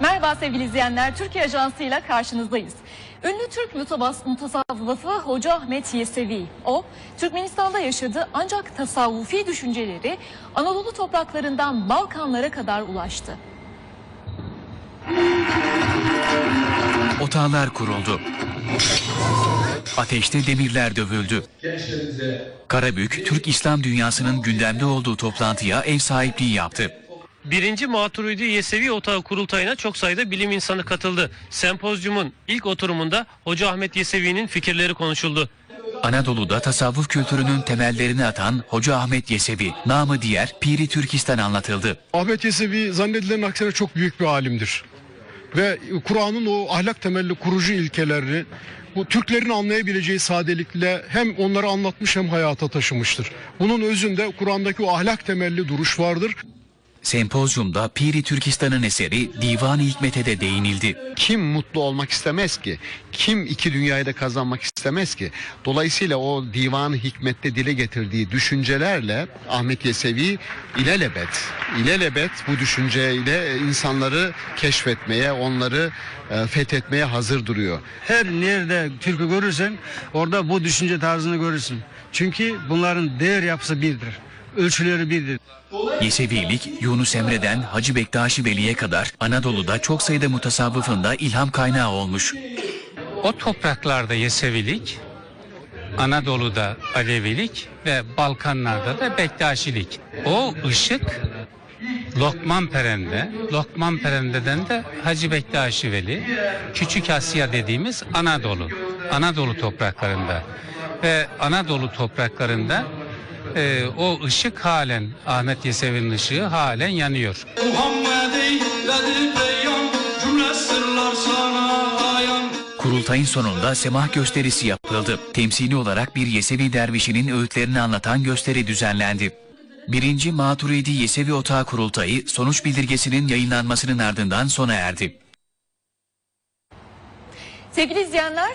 Merhaba sevgili izleyenler, Türkiye Ajansı ile karşınızdayız. Ünlü Türk mutasavvıfı Hoca Ahmet Yesevi. O, Türkmenistan'da yaşadı ancak tasavvufi düşünceleri Anadolu topraklarından Balkanlara kadar ulaştı. Otağlar kuruldu. Ateşte demirler dövüldü. Karabük, Türk İslam dünyasının gündemde olduğu toplantıya ev sahipliği yaptı. Birinci Maturidi Yesevi Otağı kurultayına çok sayıda bilim insanı katıldı. Sempozyumun ilk oturumunda Hoca Ahmet Yesevi'nin fikirleri konuşuldu. Anadolu'da tasavvuf kültürünün temellerini atan Hoca Ahmet Yesevi, namı diğer Piri Türkistan anlatıldı. Ahmet Yesevi zannedilenin aksine çok büyük bir alimdir. Ve Kur'an'ın o ahlak temelli kurucu ilkelerini bu Türklerin anlayabileceği sadelikle hem onları anlatmış hem hayata taşımıştır. Bunun özünde Kur'an'daki o ahlak temelli duruş vardır. Sempozyumda Piri Türkistan'ın eseri Divan-ı Hikmet'e de değinildi. Kim mutlu olmak istemez ki? Kim iki dünyayı da kazanmak istemez ki? Dolayısıyla o divan hikmette dile getirdiği düşüncelerle Ahmet Yesevi ilelebet, ilelebet bu düşünceyle insanları keşfetmeye, onları e, fethetmeye hazır duruyor. Her nerede Türk'ü görürsen orada bu düşünce tarzını görürsün. Çünkü bunların değer yapısı birdir. Ölçüleri birdir. Yesevilik, Yunus Emre'den Hacı Bektaşi Veli'ye kadar Anadolu'da çok sayıda mutasavvıfın da ilham kaynağı olmuş. O topraklarda Yesevilik, Anadolu'da Alevilik ve Balkanlarda da Bektaşilik. O ışık Lokman Peren'de, Lokman Peren'den de Hacı Bektaşi Veli, Küçük Asya dediğimiz Anadolu, Anadolu topraklarında ve Anadolu topraklarında e, o ışık halen Ahmet Yesevi'nin ışığı halen yanıyor. Kurultayın sonunda semah gösterisi yapıldı. Temsili olarak bir Yesevi dervişinin öğütlerini anlatan gösteri düzenlendi. Birinci Maturidi Yesevi Otağı Kurultayı sonuç bildirgesinin yayınlanmasının ardından sona erdi. Sevgili izleyenler,